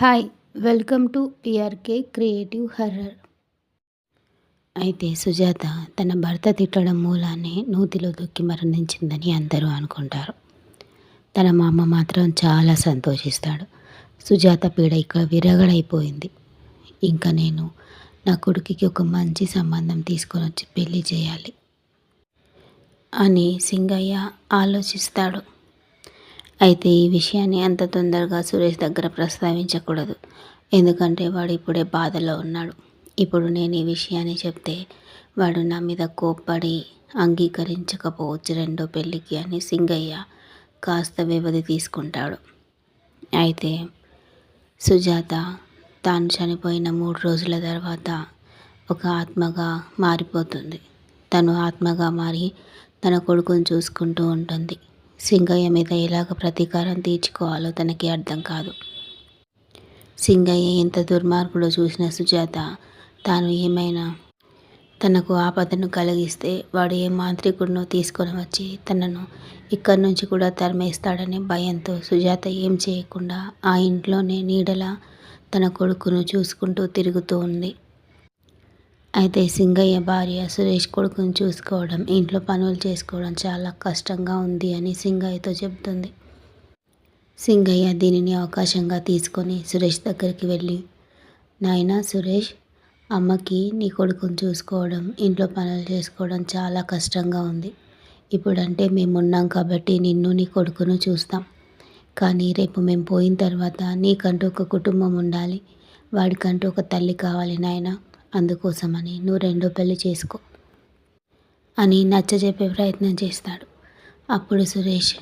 Hi welcome to PRK creative horror. అయితే సుజాత తన భర్త తిట్టడం మూలానే నూతిలో దొక్కి మరణించిందని అందరూ అనుకుంటారు. తన మామ మాత్రం చాలా సంతోషిస్తాడు. సుజాత పీడ ఇక్కడ విరగడైపోయింది. ఇంకా నేను నా కొడుకుకి ఒక మంచి సంబంధం తీసుకొని వచ్చి పెళ్ళి చేయాలి అని సింగయ్య ఆలోచిస్తాడు. అయితే ఈ విషయాన్ని అంత తొందరగా సురేష్ దగ్గర ప్రస్తావించకూడదు. ఎందుకంటే వాడు ఇప్పుడే బాధలో ఉన్నాడు. ఇప్పుడు నేను ఈ విషయాన్ని చెప్తే వాడు నా మీద కోప్పడి అంగీకరించకపోవచ్చు రెండో పెళ్ళికి అని సింగయ్య కాస్త వ్యవధి తీసుకుంటాడు. అయితే సుజాత తాను చనిపోయిన మూడు రోజుల తర్వాత ఒక ఆత్మగా మారిపోతుంది. తను ఆత్మగా మారి తన కొడుకుని చూసుకుంటూ ఉంటుంది. సింగయ్య మీద ఎలాగ ప్రతీకారం తీర్చుకోవాలో తనకి అర్థం కాదు. సింగయ్య ఎంత దుర్మార్గుడో చూసిన సుజాత తాను ఏమైనా తనకు ఆపదను కలిగిస్తే వాడు ఏ మాంత్రికుడినో తీసుకొని వచ్చి తనను ఇక్కడి నుంచి కూడా తరిమేస్తాడనే భయంతో సుజాత ఏం చేయకుండా ఆ ఇంట్లోనే నీడలా తన కొడుకును చూసుకుంటూ తిరుగుతూ ఉంది. అయితే సింగయ్య భార్య సురేష్ కొడుకుని చూసుకోవడం ఇంట్లో పనులు చేసుకోవడం చాలా కష్టంగా ఉంది అని సింగయ్యతో చెబుతుంది. సింగయ్య దీనిని అవకాశంగా తీసుకొని సురేష్ దగ్గరికి వెళ్ళి నాయన సురేష్ అమ్మకి నీ కొడుకుని చూసుకోవడం ఇంట్లో పనులు చేసుకోవడం చాలా కష్టంగా ఉంది. ఇప్పుడంటే మేము ఉన్నాం కాబట్టి నిన్ను నీ కొడుకును చూస్తాం. కానీ రేపు మేము పోయిన తర్వాత నీకంటూ ఒక కుటుంబం ఉండాలి. వాడికంటూ ఒక తల్లి కావాలి నాయనా. అందుకోసమని నువ్వు రెండో పెళ్ళి చేసుకో అని నచ్చజెప్పే ప్రయత్నం చేస్తాడు. అప్పుడు సురేష్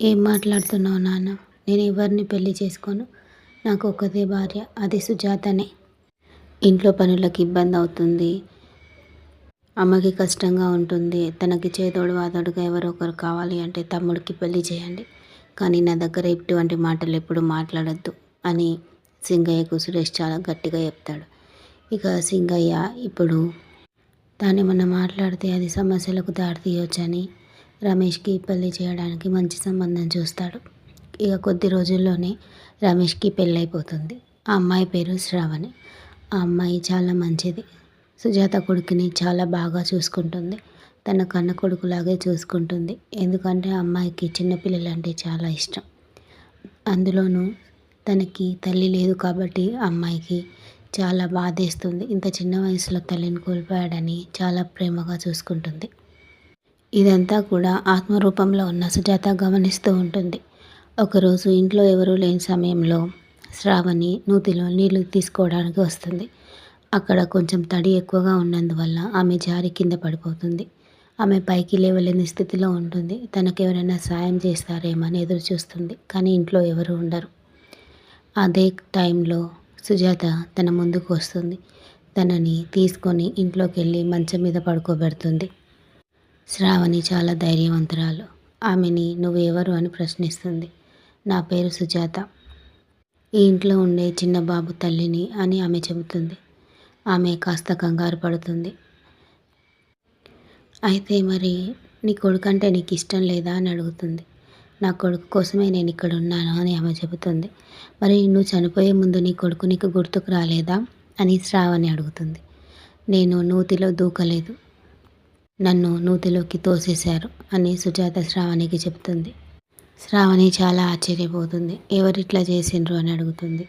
ఏం మాట్లాడుతున్నావు నాన్న? నేను ఎవరిని పెళ్ళి చేసుకోను? నాకు ఒక్కదే భార్య అది సుజాతనే. ఇంట్లో పనులకు ఇబ్బంది అవుతుంది. అమ్మకి కష్టంగా ఉంటుంది. తనకి చేదోడు వాదోడుగా ఎవరో ఒకరు కావాలి అంటే తమ్ముడికి పెళ్ళి చేయండి. కానీ నా దగ్గర ఇటువంటి మాటలు ఎప్పుడు మాట్లాడద్దు అని సింగయ్యకు సురేష్ చాలా గట్టిగా చెప్తాడు. ఇక సింగయ్య ఇప్పుడు తానేమన్నా మాట్లాడితే అది సమస్యలకు దారితీయొచ్చని రమేష్కి పెళ్ళి చేయడానికి మంచి సంబంధం చూస్తాడు. ఇక కొద్ది రోజుల్లోనే రమేష్కి పెళ్ళైపోతుంది. ఆ అమ్మాయి పేరు శ్రావణి. ఆ అమ్మాయి చాలా మంచిది. సుజాత కొడుకుని చాలా బాగా చూసుకుంటుంది. తన కన్న కొడుకులాగే చూసుకుంటుంది. ఎందుకంటే ఆ అమ్మాయికి చిన్నపిల్లలు అంటే చాలా ఇష్టం. అందులోనూ తనకి తల్లి లేదు కాబట్టి అమ్మాయికి చాలా బాధేస్తుంది. ఇంత చిన్న వయసులో తల్లిని కోల్పోయాడని చాలా ప్రేమగా చూసుకుంటుంది. ఇదంతా కూడా ఆత్మరూపంలో ఉన్న సుజాత గమనిస్తూ ఉంటుంది. ఒకరోజు ఇంట్లో ఎవరూ లేని సమయంలో శ్రావణి నూతిలో నీళ్ళు తీసుకోవడానికి వస్తుంది. అక్కడ కొంచెం తడి ఎక్కువగా ఉన్నందువల్ల ఆమె జారి కింద పడిపోతుంది. ఆమె పైకి లేవలేని స్థితిలో ఉంటుంది. తనకు ఎవరైనా సాయం చేస్తారేమని ఎదురు చూస్తుంది కానీ ఇంట్లో ఎవరు ఉండరు. అదే టైంలో సుజాత తన ముందుకు వస్తుంది. తనని తీసుకొని ఇంట్లోకి వెళ్ళి మంచం మీద పడుకోబెడుతుంది. శ్రావణి చాలా ధైర్యవంతురాలు. ఆమెని నువ్వు ఎవరు అని ప్రశ్నిస్తుంది. నా పేరు సుజాత. ఈ ఇంట్లో ఉండే చిన్న బాబు తల్లిని అని ఆమె చెబుతుంది. ఆమె కాస్త కంగారు పడుతుంది. అయితే మరి నీ కొడుకంటే నీకు ఇష్టం లేదా అని అడుగుతుంది. నా కొడుకు కోసమే నేను ఇక్కడ ఉన్నాను అని ఆమె చెబుతుంది. మరి నువ్వు చనిపోయే ముందు నీ కొడుకు నీకు గుర్తుకు రాలేదా అని శ్రావణి అడుగుతుంది. నేను నూతిలో దూకలేదు. నన్ను నూతిలోకి తోసేశారు అని సుజాత శ్రావణికి చెబుతుంది. శ్రావణి చాలా ఆశ్చర్యపోతుంది. ఎవరిట్లా చేసిండ్రు అని అడుగుతుంది.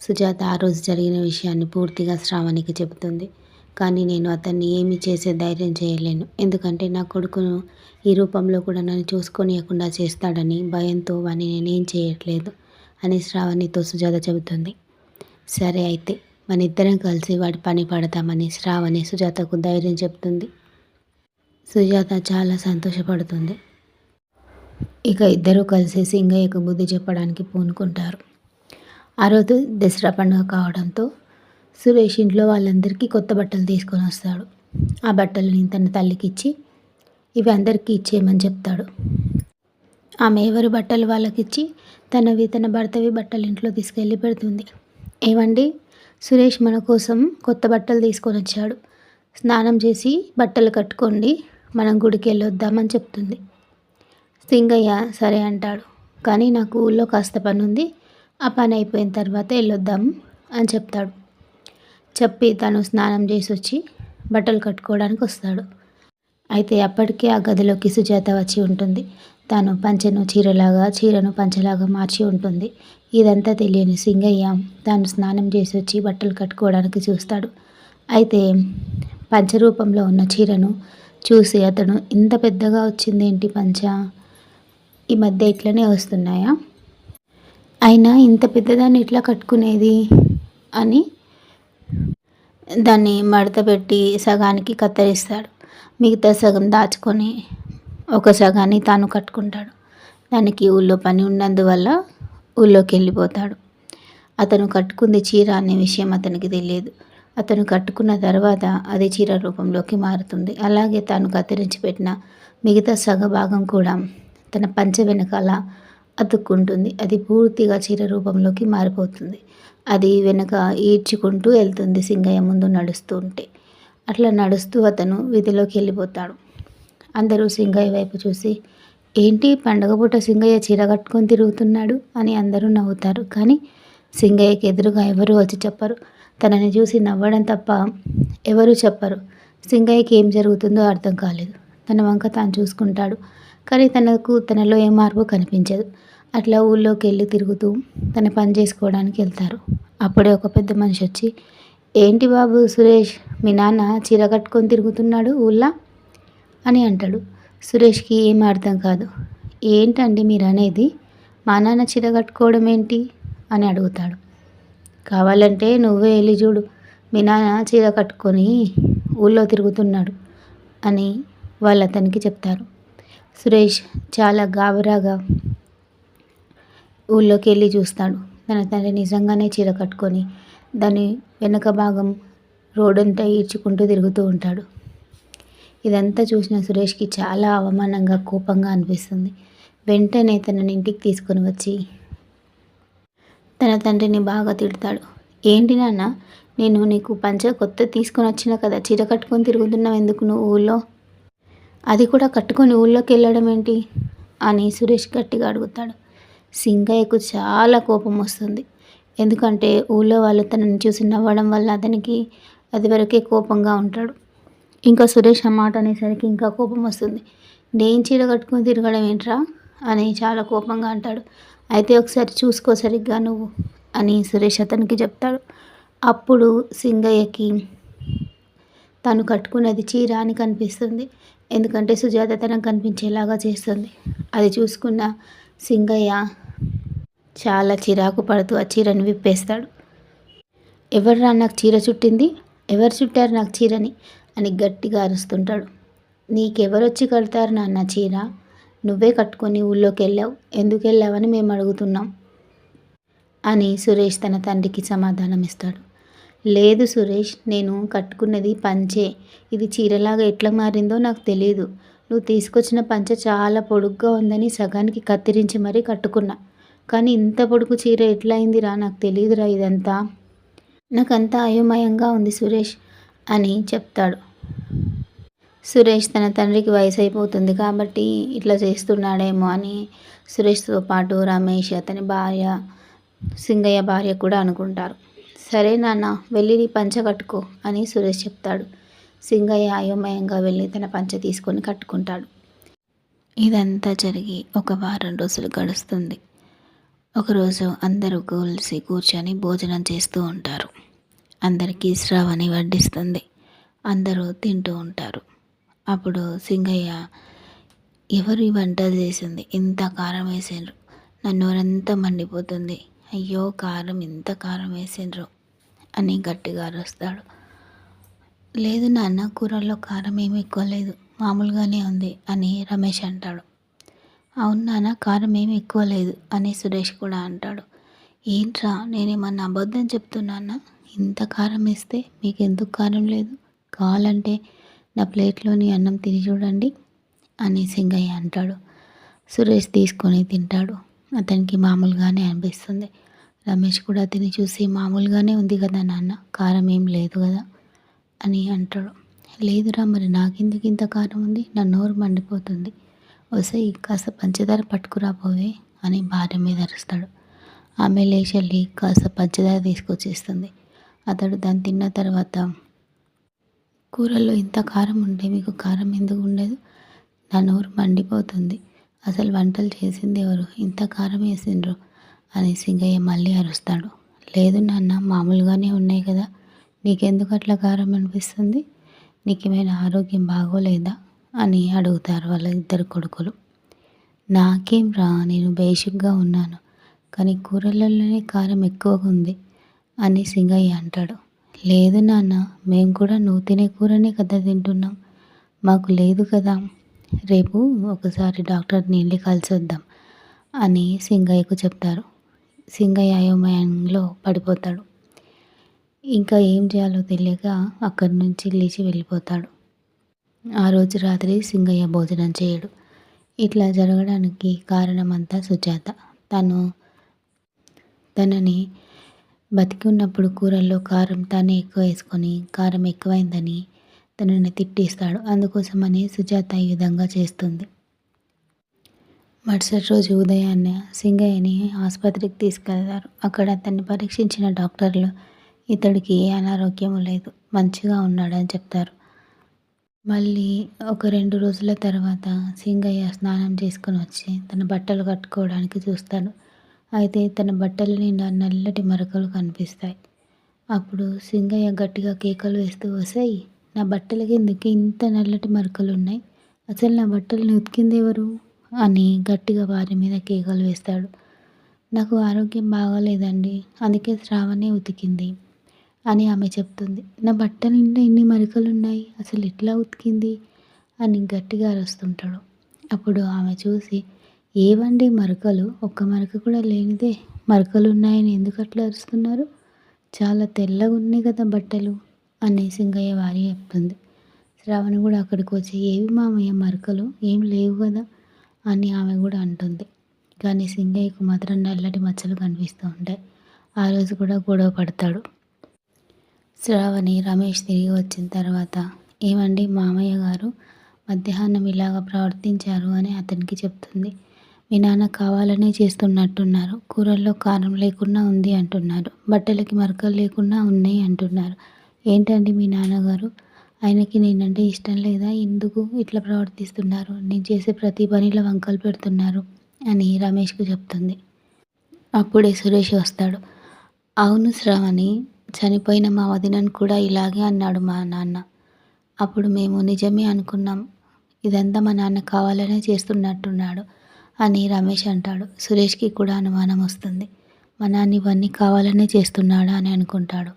సుజాత ఆ రోజు జరిగిన విషయాన్ని పూర్తిగా శ్రావణికి చెబుతుంది. కానీ నేను అతన్ని ఏమి చేసే ధైర్యం చేయలేను. ఎందుకంటే నా కొడుకును ఈ రూపంలో కూడా నన్ను చూసుకొనియకుండా చేస్తాడని భయంతో వాడిని నేనేం చేయట్లేదు అని శ్రావణితో సుజాత చెబుతుంది. సరే అయితే మన ఇద్దరం కలిసి వాడి పని పడతామని శ్రావణి సుజాతకు ధైర్యం చెప్తుంది సుజాత చాలా సంతోషపడుతుంది. ఇక ఇద్దరూ కలిసి సింగయ్యకు బుద్ధి చెప్పడానికి పూనుకుంటారు. ఆ రోజు దసరా పండుగ కావడంతో సురేష్ ఇంట్లో వాళ్ళందరికీ కొత్త బట్టలు తీసుకొని వస్తాడు. ఆ బట్టలని తన తల్లికి ఇచ్చి ఇవి అందరికీ ఇచ్చేయమని చెప్తాడు. ఆమె ఎవరి బట్టలు వాళ్ళకిచ్చి తనవి తన భర్తవి బట్టలు ఇంట్లో తీసుకెళ్ళి పెడుతుంది. ఏమండి సురేష్ మన కోసం కొత్త బట్టలు తీసుకొని వచ్చాడు. స్నానం చేసి బట్టలు కట్టుకోండి మనం గుడికి వెళ్ళొద్దామని చెప్తుంది. సింగయ్య సరే అంటాడు. కానీ నాకు ఊళ్ళో కాస్త పని ఉంది ఆ పని అయిపోయిన తర్వాత వెళ్ళొద్దాం అని చెప్తాడు. చెప్పి తను స్నానం చేసి వచ్చి బట్టలు కట్టుకోవడానికి వస్తాడు. అయితే అప్పటికే ఆ గదిలోకి సుజాత వచ్చి ఉంటుంది. తాను పంచెను చీరలాగా చీరను పంచలాగా మార్చి ఉంటుంది. ఇదంతా తెలియని సింగయ్య తాను స్నానం చేసి వచ్చి బట్టలు కట్టుకోవడానికి చూస్తాడు. అయితే పంచరూపంలో ఉన్న చీరను చూసి అతను ఇంత పెద్దగా వచ్చింది ఏంటి పంచ? ఈ మధ్య ఇట్లనే వస్తున్నాయా? అయినా ఇంత పెద్దదాన్ని ఇట్లా కట్టుకునేది? అని దాన్ని మడత పెట్టి సగానికి కత్తిరిస్తాడు. మిగతా సగం దాచుకొని ఒక సగాన్ని తాను కట్టుకుంటాడు. దానికి ఊళ్ళో పని ఉన్నందువల్ల ఊళ్ళోకి వెళ్ళిపోతాడు. అతను కట్టుకుంది చీర అనే విషయం అతనికి తెలియదు. అతను కట్టుకున్న తర్వాత అది చీర రూపంలోకి మారుతుంది. అలాగే తాను కత్తిరించి పెట్టిన మిగతా సగ భాగం కూడా తన పంచ వెనకాల అతుక్కుంటుంది. అది పూర్తిగా చీర రూపంలోకి మారిపోతుంది. అది వెనక ఈడ్చుకుంటూ వెళ్తుంది సింగయ్య ముందు నడుస్తూ ఉంటే అట్లా నడుస్తూ అతను వీధిలోకి వెళ్ళిపోతాడు. అందరూ సింగయ్య వైపు చూసి ఏంటి పండగ పూట సింగయ్య చీర కట్టుకొని తిరుగుతున్నాడు? అని అందరూ నవ్వుతారు. కానీ సింగయ్యకి ఎదురుగా ఎవరు వచ్చి చెప్పరు. తనని చూసి నవ్వడం తప్ప ఎవరు చెప్పరు. సింగయ్యకి ఏం జరుగుతుందో అర్థం కాలేదు. తన వంక తాను చూసుకుంటాడు. కానీ తనకు తనలో ఏ మార్పు కనిపించదు. అట్లా ఊళ్ళోకి వెళ్ళి తిరుగుతూ తన పని చేసుకోవడానికి వెళ్తారు. అప్పుడే ఒక పెద్ద మనిషి వచ్చి ఏంటి బాబు సురేష్ మీ నాన్న చీర కట్టుకొని తిరుగుతున్నాడు ఊళ్ళో? అని అంటాడు. సురేష్కి ఏం అర్థం కాదు. ఏంటండి మీరు అనేది మా నాన్న చీర కట్టుకోవడం ఏంటి? అని అడుగుతాడు. కావాలంటే నువ్వే వెళ్ళి చూడు. మీ నాన్న చీర కట్టుకొని ఊళ్ళో తిరుగుతున్నాడు అని వాళ్ళు అతనికి చెప్తారు. సురేష్ చాలా గాబరాగా ఊళ్ళోకి వెళ్ళి చూస్తాడు. తన తండ్రి నిజంగానే చీర కట్టుకొని దాని వెనక భాగం రోడ్డంతా ఈడ్చుకుంటూ తిరుగుతూ ఉంటాడు. ఇదంతా చూసిన సురేష్కి చాలా అవమానంగా కోపంగా అనిపిస్తుంది. వెంటనే తనని ఇంటికి తీసుకొని వచ్చి తన తండ్రిని బాగా తిడతాడు. ఏంటి నాన్న నేను నీకు పంచ కొత్త తీసుకొని వచ్చిన కదా చీర కట్టుకొని తిరుగుతున్నావు ఎందుకు నువ్వు ఊళ్ళో? అది కూడా కట్టుకొని ఊళ్ళోకి వెళ్ళడం ఏంటి అని సురేష్ గట్టిగా అడుగుతాడు. సింగయ్యకు చాలా కోపం వస్తుంది. ఎందుకంటే ఊళ్ళో వాళ్ళు తనని చూసి నవ్వడం వల్ల అతనికి అది వరకే కోపంగా ఉంటాడు. ఇంకా సురేష్ ఆ మాట అనేసరికి ఇంకా కోపం వస్తుంది. నేను చీర కట్టుకొని తిరగడం ఏంట్రా? అని చాలా కోపంగా అంటాడు. అయితే ఒకసారి చూసుకో సరిగ్గా నువ్వు అని సురేష్ అతనికి చెప్తాడు. అప్పుడు సింగయ్యకి తను కట్టుకున్నది చీర అని కనిపిస్తుంది. ఎందుకంటే సుజాత తనకు కనిపించేలాగా చేస్తుంది. అది చూసుకున్న సింగయ్య చాలా చిరాకు పడుతూ ఆ చీరను విప్పేస్తాడు. ఎవర్రా నాకు చీర చుట్టింది? ఎవరు చుట్టారు నాకు చీరని? అని గట్టిగా అరుస్తుంటాడు. నీకెవరొచ్చి కడతారు నాన్న చీర? నువ్వే కట్టుకొని ఊళ్ళోకి వెళ్ళావు ఎందుకు వెళ్ళావని మేము అడుగుతున్నాం. అని సురేష్ తన తండ్రికి సమాధానం ఇస్తాడు లేదు సురేష్ నేను కట్టుకున్నది పంచే. ఇది చీరలాగా ఎట్లా మారిందో నాకు తెలియదు నువ్వు తీసుకొచ్చిన పంచ చాలా పొడుగ్గా ఉందని సగానికి కత్తిరించి మరీ కట్టుకున్నా. కానీ ఇంత పొడుగు చీర ఎట్లా అయిందిరా నాకు తెలియదురా ఇదంతా. నాకంతా అయోమయంగా ఉంది సురేష్ అని చెప్తాడు. సురేష్ తన తండ్రికి వయసు అయిపోతుంది కాబట్టి ఇట్లా చేస్తున్నాడేమో అని సురేష్తో పాటు రమేష్ అతని భార్య సింగయ్య భార్య కూడా అనుకుంటారు. సరే నాన్న వెళ్ళి పంచ కట్టుకో అని సురేష్ చెప్తాడు. సింగయ్య అయోమయంగా వెళ్ళి తన పంచ తీసుకొని కట్టుకుంటాడు. ఇదంతా జరిగి ఒక వారం రోజులు గడుస్తుంది. ఒకరోజు అందరూ కలిసి కూర్చొని భోజనం చేస్తూ ఉంటారు. అందరికీ శ్రావణి వడ్డిస్తుంది. అందరూ తింటూ ఉంటారు. అప్పుడు సింగయ్య ఎవరు ఈ వంట చేసింది? ఇంత కారం వేసిండ్రు. నా నోరంతా మండిపోతుంది? అయ్యో కారం ఇంత కారం వేసిండ్రు అని గట్టిగా అరుస్తాడు. లేదు నాన్న కూరల్లో కారం ఏమి ఎక్కువ లేదు. మామూలుగానే ఉంది అని రమేష్ అంటాడు. అవును నాన్న కారం ఏమి ఎక్కువ లేదు అని సురేష్ కూడా అంటాడు. ఏంట్రా నేనేమన్నా అబద్ధం చెప్తున్నానా? ఇంత కారం వేస్తే మీకు ఎందుకు కారం లేదు? కావాలంటే నా ప్లేట్లోని అన్నం తిని చూడండి అని సింగయ్య అంటాడు. సురేష్ తీసుకొని తింటాడు. అతనికి మామూలుగానే అనిపిస్తుంది. రమేష్ కూడా తిని చూసి మామూలుగానే ఉంది కదా నాన్న కారం ఏం లేదు కదా. అని అంటాడు. లేదురా మరి నాకెందుకు ఇంత కారం ఉంది? నా నోరు మండిపోతుంది. వసై కాస్త పంచదార పట్టుకురాపోవే అని భార్య మీద అరుస్తాడు. ఆమె లేచెళ్ళి కాస్త పంచదార తీసుకొచ్చేస్తుంది. అతడు దాన్ని తిన్న తర్వాత కూరల్లో ఇంత కారం ఉంటే మీకు కారం ఎందుకు ఉండదు? నా నోరు మండిపోతుంది. అసలు వంటలు చేసింది ఎవరు? ఇంత కారం వేసిండ్రు? అని సింగయ్య మళ్ళీ అరుస్తాడు. లేదు నాన్న మామూలుగానే ఉన్నాయి కదా. నీకెందుకు అట్లా కారం అనిపిస్తుంది? నీకేమైనా ఆరోగ్యం బాగోలేదా? అని అడుగుతారు వాళ్ళ ఇద్దరు కొడుకులు. నాకేం రా నేను బేసిక్గా ఉన్నాను కానీ కూరలలోనే కారం ఎక్కువగా ఉంది అని సింగయ్య అంటాడు. లేదు నాన్న మేము కూడా నువ్వు తినే కూరనే కదా తింటున్నాం. మాకు లేదు కదా. రేపు ఒకసారి డాక్టర్ని వెళ్ళి కలిసొద్దాం అని సింగయ్యకు చెప్తారు. సింగయ్య అయోమయంలో పడిపోతాడు. ఇంకా ఏం చేయాలో తెలియక అక్కడి నుంచి లేచి వెళ్ళిపోతాడు. ఆ రోజు రాత్రి సింగయ్య భోజనం చేయడు. ఇట్లా జరగడానికి కారణమంతా సుజాత. తను తనని బతికి ఉన్నప్పుడు కూరల్లో కారం తానే ఎక్కువ వేసుకొని కారం ఎక్కువైందని తనని తిట్టిస్తాడు. అందుకోసమని సుజాత ఈ విధంగా చేస్తుంది. మరుసటి రోజు ఉదయాన్నే సింగయ్యని ఆసుపత్రికి తీసుకెళ్తారు అక్కడ అతన్ని పరీక్షించిన డాక్టర్లు ఇతడికి ఏ అనారోగ్యము లేదు. మంచిగా ఉన్నాడని చెప్తారు. మళ్ళీ ఒక రెండు రోజుల తర్వాత సింగయ్య స్నానం చేసుకుని వచ్చి తన బట్టలు కట్టుకోవడానికి చూస్తాడు. అయితే తన బట్టల నిండా నల్లటి మరకలు కనిపిస్తాయి. అప్పుడు సింగయ్య గట్టిగా కేకలు వేస్తూ వస్తాయి నా బట్టల కిందకి ఇంత నల్లటి మరకలు ఉన్నాయి? అసలు నా బట్టలను ఉతికింది ఎవరు? అని గట్టిగా వారి మీద కేకలు వేస్తాడు. నాకు ఆరోగ్యం బాగోలేదండి. అందుకే శ్రావణే ఉతికింది. అని ఆమె చెప్తుంది. నా బట్టల నిండా ఎన్ని మరకలు ఉన్నాయి అసలు ఎట్లా ఉతికింది? అని గట్టిగా అరుస్తుంటాడు. అప్పుడు ఆమె చూసి ఏవండి మరకలు? ఒక్క మరక కూడా లేనిదే మరకలు ఉన్నాయని ఎందుకు అట్లా అరుస్తున్నారు? చాలా తెల్లగా ఉన్నాయి కదా బట్టలు అని సింగయ్య వారి చెప్తుంది. శ్రావణి కూడా అక్కడికి వచ్చి ఏవి మామయ్య మరకలు? ఏం లేవు కదా అని ఆమె కూడా అంటుంది. కానీ సింగయ్యకు మాత్రం నల్లటి మచ్చలు కనిపిస్తూ ఉంటాయి. ఆ రోజు కూడా గొడవ పడతాడు. శ్రావణి రమేష్ తిరిగి వచ్చిన తర్వాత ఏమండి మామయ్య గారు? మధ్యాహ్నం ఇలాగ ప్రవర్తించారు అని అతనికి చెప్తుంది. మీ నాన్న కావాలనే చేస్తున్నట్టున్నారు. కూరల్లో కారం లేకుండా ఉంది అంటున్నారు. బట్టలకి మరకలు లేకుండా ఉన్నాయి అంటున్నారు. ఏంటండి మీ నాన్నగారు? ఆయనకి నేనంటే ఇష్టం లేదా? ఎందుకు ఇట్లా ప్రవర్తిస్తున్నారు? నేను చేసే ప్రతి పనిలో వంకలు పెడుతున్నారు అని రమేష్కు చెప్తుంది. అప్పుడే సురేష్ వస్తాడు. అవును శ్రావణి చనిపోయిన మా వదినను కూడా ఇలాగే అన్నాడు మా నాన్న. అప్పుడు మేము నిజమే అనుకున్నాం. ఇదంతా మా నాన్న కావాలనే చేస్తున్నట్టున్నాడు అని రమేష్ అంటాడు. సురేష్కి కూడా అనుమానం వస్తుంది. మా నాన్న ఇవన్నీ కావాలనే చేస్తున్నాడా అని అనుకుంటాడు.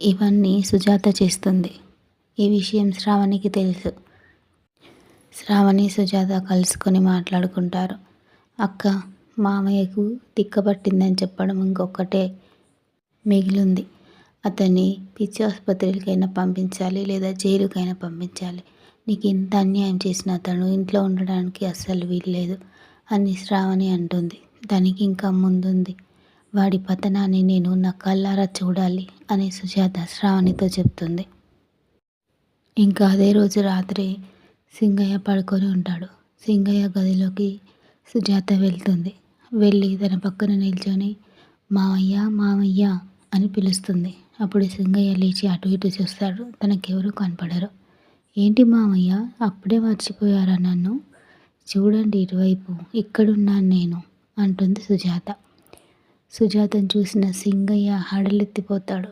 ఇవన్నీ సుజాత చేస్తుంది. ఈ విషయం శ్రావణికి తెలుసు. శ్రావణి సుజాత కలుసుకొని మాట్లాడుకుంటారు. అక్క మామయ్యకు తిక్కబట్టిందని చెప్పడం ఇంకొకటే మిగిలింది. అతన్ని పిచ్చి ఆసుపత్రికైనా పంపించాలి లేదా జైలుకైనా పంపించాలి. నీకు ఇంత అన్యాయం చేసిన అతను ఇంట్లో ఉండడానికి అస్సలు వీల్లేదు అని శ్రావణి అంటుంది. దానికి ఇంకా ముందుంది. వాడి పతనాన్ని నేను నా కళ్ళారా చూడాలి అని సుజాత శ్రావణితో చెప్తుంది. ఇంకా అదే రోజు రాత్రి సింగయ్య పడుకొని ఉంటాడు. సింగయ్య గదిలోకి సుజాత వెళ్తుంది. వెళ్ళి తన పక్కన నిల్చొని మావయ్య మావయ్య అని పిలుస్తుంది. అప్పుడు సింగయ్య లేచి అటు ఇటు చూస్తాడు. తనకెవరూ కనపడరు. ఏంటి మామయ్య అప్పుడే మర్చిపోయారా నన్ను? చూడండి ఇటువైపు ఇక్కడున్నాను నేను అంటుంది సుజాత. సుజాతను చూసిన సింగయ్య హడలెత్తిపోతాడు.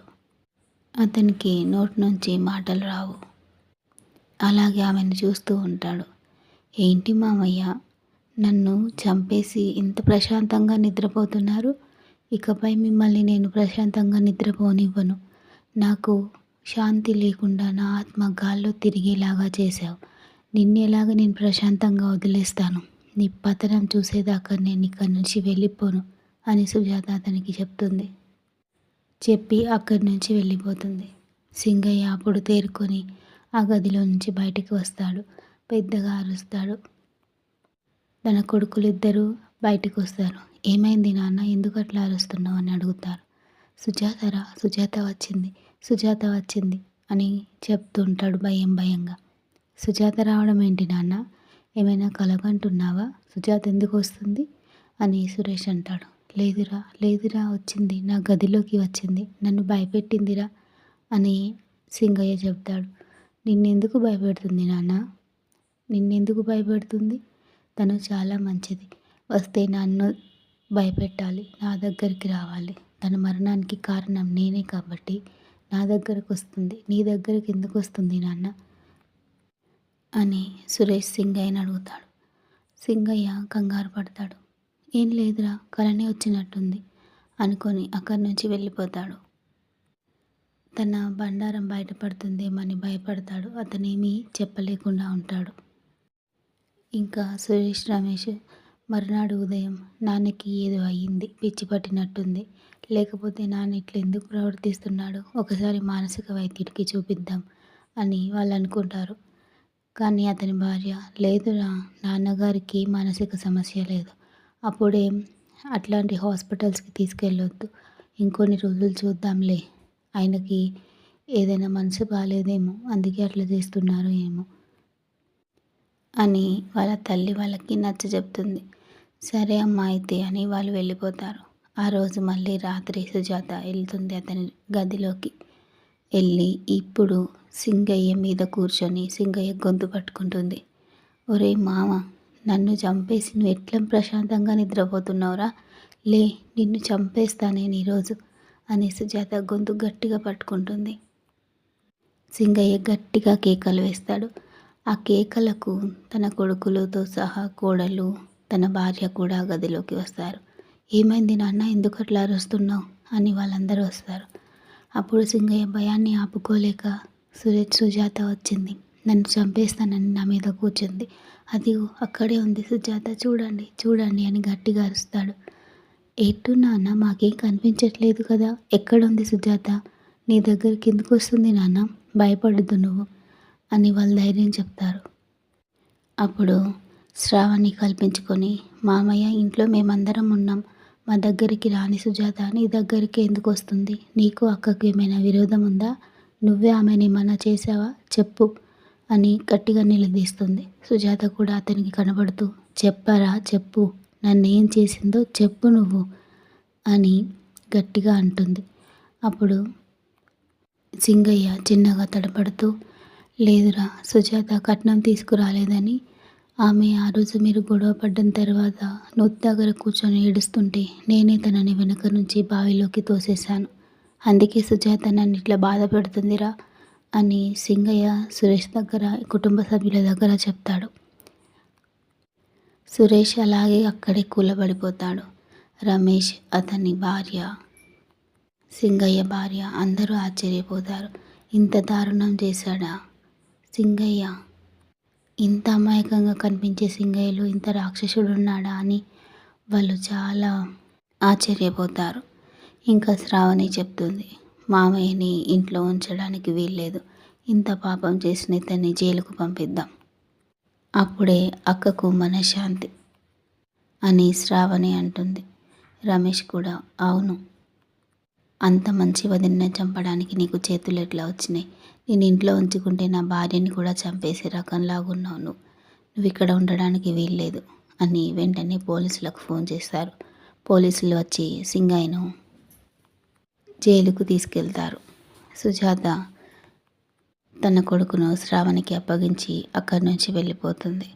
అతనికి నోటి నుంచి మాటలు రావు. అలాగే ఆమెను చూస్తూ ఉంటాడు. ఏంటి మామయ్య నన్ను చంపేసి ఇంత ప్రశాంతంగా నిద్రపోతున్నారు? ఇకపై మిమ్మల్ని నేను ప్రశాంతంగా నిద్రపోనివ్వను. నాకు శాంతి లేకుండా నా ఆత్మ గాల్లో తిరిగేలాగా చేశావు. నిన్నేలాగా నేను ప్రశాంతంగా వదిలేస్తాను. నీ పతనం చూసేదాకా నేను ఇక్కడి నుంచి వెళ్ళిపోను అని సుజాత అతనికి చెప్తుంది. చెప్పి అక్కడి నుంచి వెళ్ళిపోతుంది. సింగయ్య అప్పుడు తేరుకొని ఆ గదిలో నుంచి బయటికి వస్తాడు. పెద్దగా అరుస్తాడు. తన కొడుకులిద్దరూ బయటకు వస్తారు ఏమైంది నాన్న? ఎందుకు అట్లా అరుస్తున్నావు? అని అడుగుతారు. సుజాతరా? సుజాత వచ్చింది. సుజాత వచ్చింది అని చెప్తుంటాడు భయం భయంగా. సుజాత రావడం ఏంటి నాన్న? ఏమైనా కలగంటున్నావా? సుజాత ఎందుకు వస్తుంది అని సురేష్ అంటాడు. లేదురా లేదురా వచ్చింది. నా గదిలోకి వచ్చింది. నన్ను భయపెట్టిందిరా అని సింగయ్య చెప్తాడు. నిన్నెందుకు భయపెడుతుంది నాన్న? నిన్నెందుకు భయపెడుతుంది? తను చాలా మంచిది. వస్తే నన్ను భయపెట్టాలి నా దగ్గరికి రావాలి. తన మరణానికి కారణం నేనే కాబట్టి నా దగ్గరకు వస్తుంది. నీ దగ్గరికి ఎందుకు వస్తుంది నాన్న? అని సురేష్ సింగయ్యని అడుగుతాడు. సింగయ్య కంగారు పడతాడు. ఏం లేదురా కలనే వచ్చినట్టుంది అనుకొని అక్కడి నుంచి వెళ్ళిపోతాడు. తన బండారం బయటపడుతుందేమని భయపడతాడు. అతనేమీ చెప్పలేకుండా ఉంటాడు. ఇంకా సురేష్ రమేష్ మరునాడు ఉదయం నాన్నకి ఏదో అయ్యింది పిచ్చి పట్టినట్టుంది లేకపోతే నాన్న ఇట్లా ఎందుకు ప్రవర్తిస్తున్నాడు? ఒకసారి మానసిక వైద్యుడికి చూపిద్దాం అని వాళ్ళు అనుకుంటారు కానీ అతని భార్య లేదురా నాన్నగారికి మానసిక సమస్య లేదు. అప్పుడేం అట్లాంటి హాస్పిటల్స్కి తీసుకెళ్ళొద్దు. ఇంకొన్ని రోజులు చూద్దాంలే. ఆయనకి ఏదైనా మనసు బాగాలేదేమో అందుకే అట్లా చేస్తున్నారు ఏమో అని వాళ్ళ తల్లి వాళ్ళకి నచ్చ చెప్తుంది సరే అమ్మా అయితే అని వాళ్ళు వెళ్ళిపోతారు. ఆ రోజు మళ్ళీ రాత్రి సుజాత వెళ్తుంది అతని గదిలోకి. వెళ్ళి ఇప్పుడు సింగయ్య మీద కూర్చొని సింగయ్య గొంతు పట్టుకుంటుంది. ఒరే మామ నన్ను చంపేసి నువ్వు ఎట్లా ప్రశాంతంగా నిద్రపోతున్నావురా? లే నిన్ను చంపేస్తా నేను ఈరోజు అని సుజాత గొంతు గట్టిగా పట్టుకుంటుంది. సింగయ్య గట్టిగా కేకలు వేస్తాడు. ఆ కేకలకు తన కొడుకులతో సహా కోడలు తన భార్య కూడా గదిలోకి వస్తారు. ఏమైంది నాన్న? ఎందుకు అట్లా అరుస్తున్నావు? అని వాళ్ళందరూ వస్తారు. అప్పుడు సింగయ్య భయాన్ని ఆపుకోలేక సురేష్ సుజాత వచ్చింది. నన్ను చంపేస్తానని నా మీద కూర్చుంది. అది అక్కడే ఉంది సుజాత. చూడండి చూడండి అని గట్టిగా అరుస్తాడు. ఎటు నాన్న? మాకేం కనిపించట్లేదు కదా. ఎక్కడుంది సుజాత? నీ దగ్గరికి ఎందుకు వస్తుంది నాన్న? భయపడద్దు నువ్వు అని వాళ్ళు ధైర్యం చెప్తారు. అప్పుడు శ్రావణి కల్పించుకొని మామయ్య ఇంట్లో మేమందరం ఉన్నాం. మా దగ్గరికి రాని సుజాత నీ దగ్గరికి ఎందుకు వస్తుంది? నీకు అక్కకు ఏమైనా విరోధం ఉందా? నువ్వే ఆమెని ఏమైనా చేసావా చెప్పు అని గట్టిగా నిలదీస్తుంది. సుజాత కూడా అతనికి కనబడుతూ చెప్పరా చెప్పు. నన్ను ఏం చేసిందో చెప్పు నువ్వు అని గట్టిగా అంటుంది. అప్పుడు సింగయ్య చిన్నగా తడపడుతూ లేదురా సుజాత కట్నం తీసుకురాలేదని ఆమె ఆ రోజు మీరు గొడవ పడ్డం తర్వాత నూతి దగ్గర కూర్చొని ఏడుస్తుంటే నేనే తనని వెనక నుంచి బావిలోకి తోసేశాను. అందుకే సుజాత నన్ను ఇట్లా బాధ పెడుతుందిరా అని సింగయ్య సురేష్ దగ్గర కుటుంబ సభ్యుల దగ్గర చెప్తాడు. సురేష్ అలాగే అక్కడే కూలబడిపోతాడు. రమేష్ అతని భార్య సింగయ్య భార్య అందరూ ఆశ్చర్యపోతారు. ఇంత దారుణం చేశాడా సింగయ్య? ఇంత అమాయకంగా కనిపించే సింగయ్యలో ఇంత రాక్షసుడు ఉన్నాడా అని వాళ్ళు చాలా ఆశ్చర్యపోతారు. ఇంకా శ్రావణి చెప్తుంది మామయ్యని ఇంట్లో ఉంచడానికి వీల్లేదు. ఇంత పాపం చేసిన ఇతన్ని జైలుకు పంపిద్దాం. అప్పుడే అక్కకు మనశ్శాంతి అని శ్రావణి అంటుంది. రమేష్ కూడా అవును. అంత మంచి వదిన చంపడానికి నీకు చేతులు ఎట్లా వచ్చినాయి? నేను ఇంట్లో ఉంచుకుంటే నా భార్యని కూడా చంపేసే రకంలాగున్నావు నువ్వు నువ్వు ఇక్కడ ఉండడానికి వీల్లేదు అని వెంటనే పోలీసులకు ఫోన్ చేస్తారు. పోలీసులు వచ్చి సింగయ్యను జైలుకు తీసుకెళ్తారు. సుజాత తన కొడుకును శ్రావణికి అప్పగించి అక్కడి నుంచి వెళ్ళిపోతుంది.